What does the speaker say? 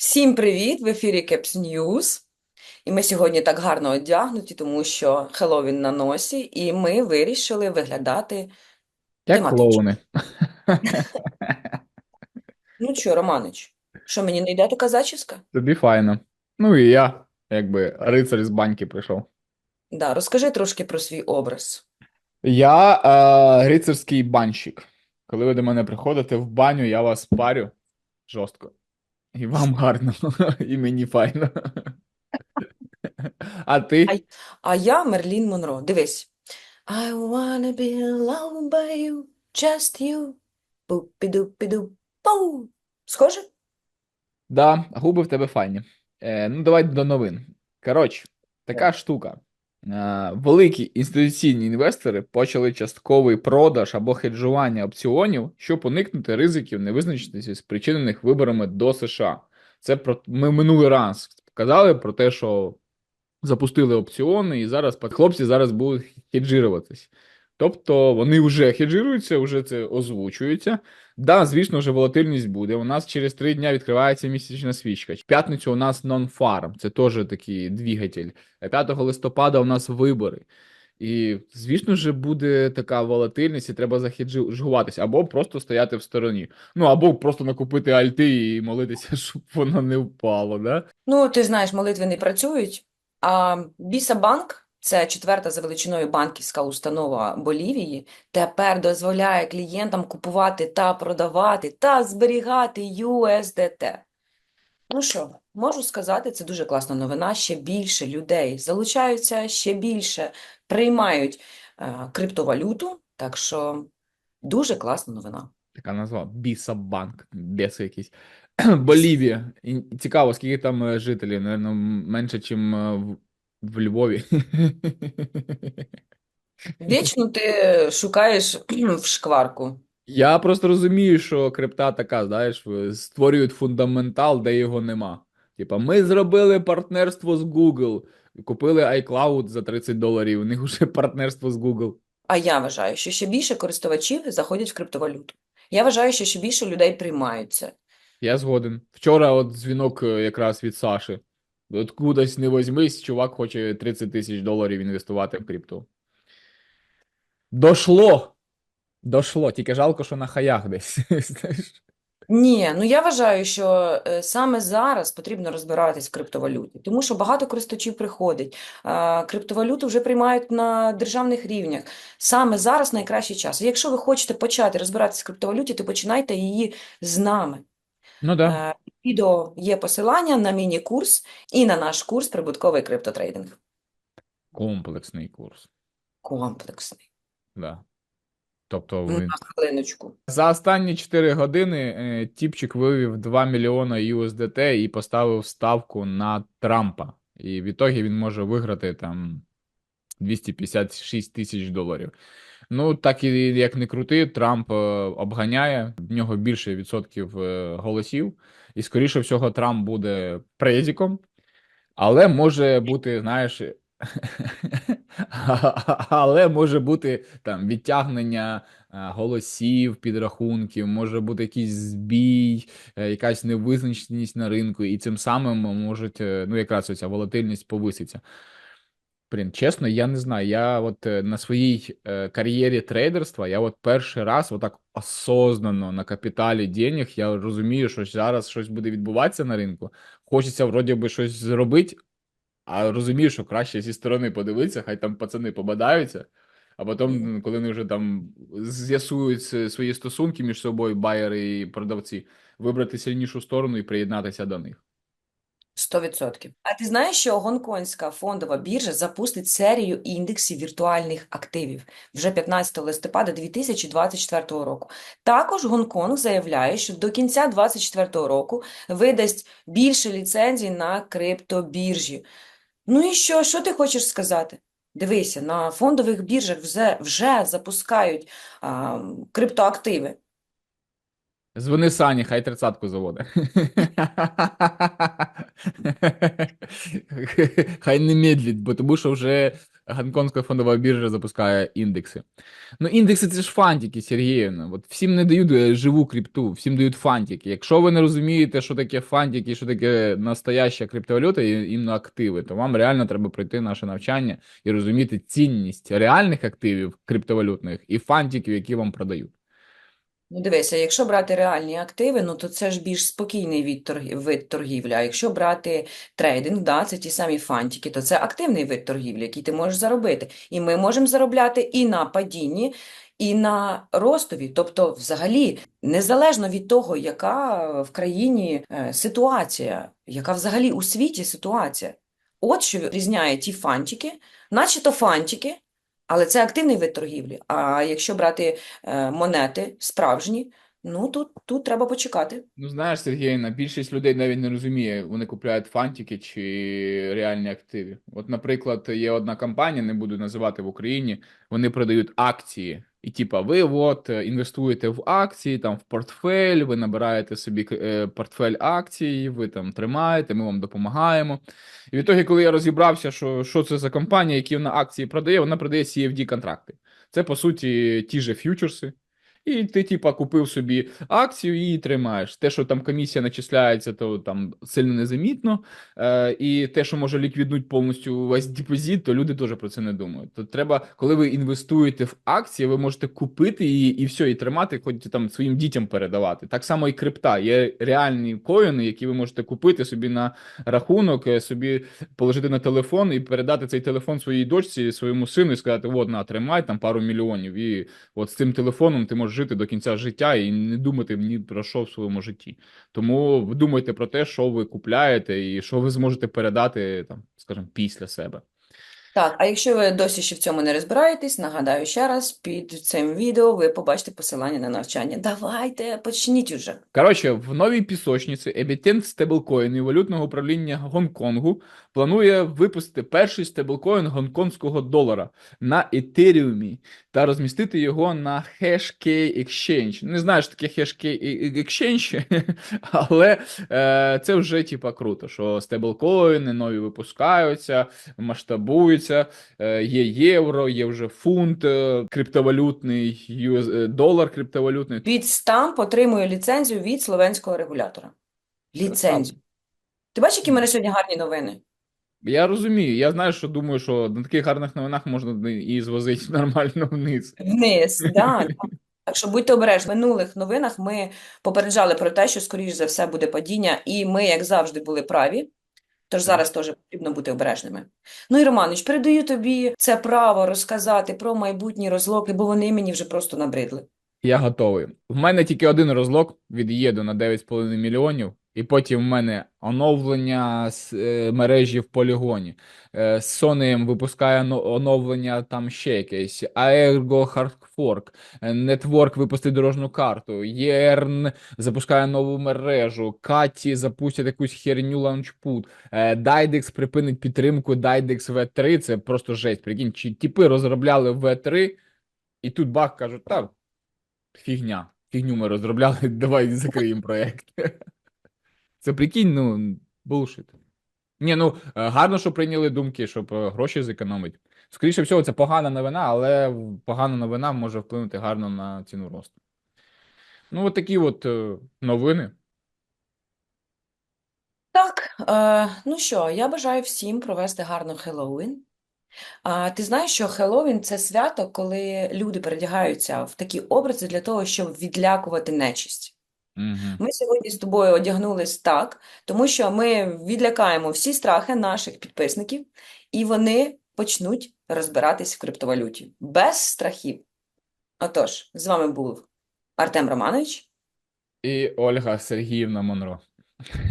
Всім привіт! В ефірі Caps News. І ми сьогодні так гарно одягнуті, тому що Хеллоуін на носі, і ми вирішили виглядати Як тематично. клоуни. Ну що, Романич, що мені не йде така зачіска? Тобі файно. Ну і я, якби рицар з баньки прийшов. Да, розкажи трошки про свій образ. Я е, рицарський банщик. Коли ви до мене приходите в баню, я вас парю жорстко. І вам гарно, і мені файно. А ти? А, а я Мерлін Монро. Дивись. I wanna be loved by you, just you. Пу-пі-ду-пі-ду-пу. Схоже? Да, губи в тебе файні. Е, ну, давай до новин. Коротше, така штука. Е, великі інституційні інвестори почали частковий продаж або хеджування опціонів, щоб уникнути ризиків невизначеності, спричинених виборами до США. Це про ми минулий раз казали про те, що запустили опціони, і зараз хлопці зараз будуть хеджируватись. Тобто вони вже хеджируються, вже це озвучується. Да, звісно, вже волатильність буде. У нас через три дня відкривається місячна свічка. В п'ятницю у нас нон-фарм, це теж такий двигатель. 5 листопада у нас вибори. І, звісно ж, буде така волатильність, і треба захеджуватися, або просто стояти в стороні. Ну, або просто накупити альти і молитися, щоб воно не впало. Да? Ну, ти знаєш, молитви не працюють. А Біса Банк, це четверта за величиною банківська установа Болівії, тепер дозволяє клієнтам купувати та продавати та зберігати USDT. Ну що, можу сказати, це дуже класна новина. Ще більше людей залучаються, ще більше приймають е, криптовалюту. Так що дуже класна новина. Така назва Бісабанк, біси якісь. Болівія. Цікаво, скільки там е, жителів? Наверно, менше, ніж в, Львові. Вічно ти шукаєш в шкварку. Я просто розумію, що крипта така, знаєш, створюють фундаментал, де його нема. Типа, ми зробили партнерство з Google, купили iCloud за 30 доларів, у них вже партнерство з Google. А я вважаю, що ще більше користувачів заходять в криптовалюту. Я вважаю, що ще більше людей приймають це. Я згоден. Вчора от дзвінок е, якраз від Саші. Откудись не возьмись, чувак хоче 30 тисяч доларів інвестувати в крипту. Дошло. Дошло. Тільки жалко, що на хаях десь. Ні, ну я вважаю, що е, саме зараз потрібно розбиратись в криптовалюті, тому що багато користувачів приходить. Криптовалюту вже приймають на державних рівнях. Саме зараз найкращий час. Якщо ви хочете почати розбиратися в криптовалюті, то починайте її з нами. Ну да. Е, Відео є посилання на міні-курс і на наш курс прибутковий криптотрейдинг. Комплексний курс. Комплексний. Да. Тобто На хвилиночку. за останні 4 години е, Тіпчик вивів 2 мільйона USDT і поставив ставку на Трампа. І в ітогі він може виграти там 256 тисяч доларів. Ну, так і як не крути, Трамп е, обганяє, в нього більше відсотків е, голосів, і скоріше всього, Трамп буде презіком, але може бути, знаєш, але може бути там відтягнення е, голосів, підрахунків, може бути якийсь збій, якась невизначеність на ринку, і цим самим можуть, ну, якраз оця волатильність повиситься. Блін, чесно, я не знаю. Я от е, на своїй е, кар'єрі трейдерства, я от перший раз отак осознано на капіталі денег, я розумію, що зараз щось буде відбуватися на ринку. Хочеться вроді би щось зробити, а розумію, що краще зі сторони подивитися, хай там пацани побадаються, а потім, коли вони вже там з'ясують свої стосунки між собою, байери і продавці, вибрати сильнішу сторону і приєднатися до них. 100%. А ти знаєш, що гонконгська фондова біржа запустить серію індексів віртуальних активів вже 15 листопада 2024 року. Також Гонконг заявляє, що до кінця 2024 року видасть більше ліцензій на криптобіржі. Ну і що? Що ти хочеш сказати? Дивися, на фондових біржах вже, вже запускають а, криптоактиви. Дзвони Сані, хай тридцатку заводи. Хай не медлить, бо тому що вже Гонконгська фондова біржа запускає індекси. Ну, індекси це ж фантики, Сергіївна. От всім не дають е, живу крипту, всім дають фантики. Якщо ви не розумієте, що таке фантики, що таке настояща криптовалюта і іменно активи, то вам реально треба пройти наше навчання і розуміти цінність реальних активів криптовалютних і фантиків, які вам продають. Ну, дивися, якщо брати реальні активи, ну то це ж більш спокійний від торгів, вид торгівлі. А якщо брати трейдинг, да, це ті самі фантики, то це активний вид торгівлі, який ти можеш заробити. І ми можемо заробляти і на падінні, і на ростові. Тобто, взагалі, незалежно від того, яка в країні е, ситуація, яка взагалі у світі ситуація. От що різняє ті фантики, наче-то фантики, але це активний вид торгівлі. А якщо брати е, монети справжні, ну тут, тут треба почекати. Ну, знаєш, Сергіївна, більшість людей навіть не розуміє, вони купляють фантики чи реальні активи. От, наприклад, є одна компанія, не буду називати в Україні, вони продають акції. І типа, ви от е, інвестуєте в акції, там в портфель, ви набираєте собі е, портфель акцій, ви там тримаєте, ми вам допомагаємо. І в ітогі, коли я розібрався, що, що це за компанія, які вона акції продає, вона продає CFD контракти. Це по суті ті же ф'ючерси. І ти, типа, купив собі акцію і її тримаєш. Те, що там комісія начисляється, то там сильно незамітно. Е, і те, що може ліквіднути повністю весь депозит, то люди теж про це не думають. То треба, коли ви інвестуєте в акції, ви можете купити її і все, і тримати, хоч там своїм дітям передавати. Так само і крипта. Є реальні коїни, які ви можете купити собі на рахунок, е, собі положити на телефон і передати цей телефон своїй дочці, своєму сину і сказати: от на, тримай там пару мільйонів. І от з цим телефоном ти можеш жити до кінця життя і не думати ні про що в своєму житті. Тому ви думайте про те, що ви купляєте, і що ви зможете передати там, скажімо, після себе. Так, а якщо ви досі ще в цьому не розбираєтесь, нагадаю ще раз, під цим відео ви побачите посилання на навчання. Давайте, почніть уже. Коротше, в новій пісочниці емітент стеблкоїнів валютного управління Гонконгу планує випустити перший стеблкоін гонконгського долара на етеріумі та розмістити його на Hashkey Exchange. Не знаю, що таке Hashkey Exchange, але е, це вже типа круто, що стеблкоїни нові випускаються, масштабуються. Е, є євро, є вже фунт е, криптовалютний, е, долар криптовалютний. Підстамп отримує ліцензію від словенського регулятора. Ліцензію. Ти бачиш, які в мене сьогодні гарні новини? Я розумію. Я знаю, що думаю, що на таких гарних новинах можна і звозити нормально вниз. Вниз, да. Так що будьте обережні. В минулих новинах ми попереджали про те, що, скоріш за все, буде падіння, і ми, як завжди, були праві. Тож зараз теж потрібно бути обережними. Ну і Романович, передаю тобі це право розказати про майбутні розлоки, бо вони мені вже просто набридли. Я готовий. В мене тільки один розлог від ЄДу на 9,5 мільйонів, і потім в мене оновлення е, мережі в полігоні. Е, Sony випускає оновлення там ще якесь. Aergo Hardfork. Е, Network випустить дорожню карту. Єрн запускає нову мережу. Каті запустять якусь херню лаунчпут. Dydex припинить підтримку Dydex V3. Це просто жесть. Прикинь, чи типи розробляли V3, і тут бах кажуть, так. Фігня. Фігню ми розробляли, давай закриємо проєкт. Це прикинь, ну, булшит. Ні, ну е, гарно, що прийняли думки, щоб е, гроші зекономити. Скоріше всього, це погана новина, але погана новина може вплинути гарно на ціну росту. Ну, от такі от е, новини. Так, е, ну що, я бажаю всім провести гарно Хеллоуін. А ти знаєш, що Хеллоуін – це свято, коли люди передягаються в такі образи для того, щоб відлякувати нечисть. Ми сьогодні з тобою одягнулись так, тому що ми відлякаємо всі страхи наших підписників, і вони почнуть розбиратись в криптовалюті без страхів. Отож, з вами був Артем Романович. І Ольга Сергіївна Монро.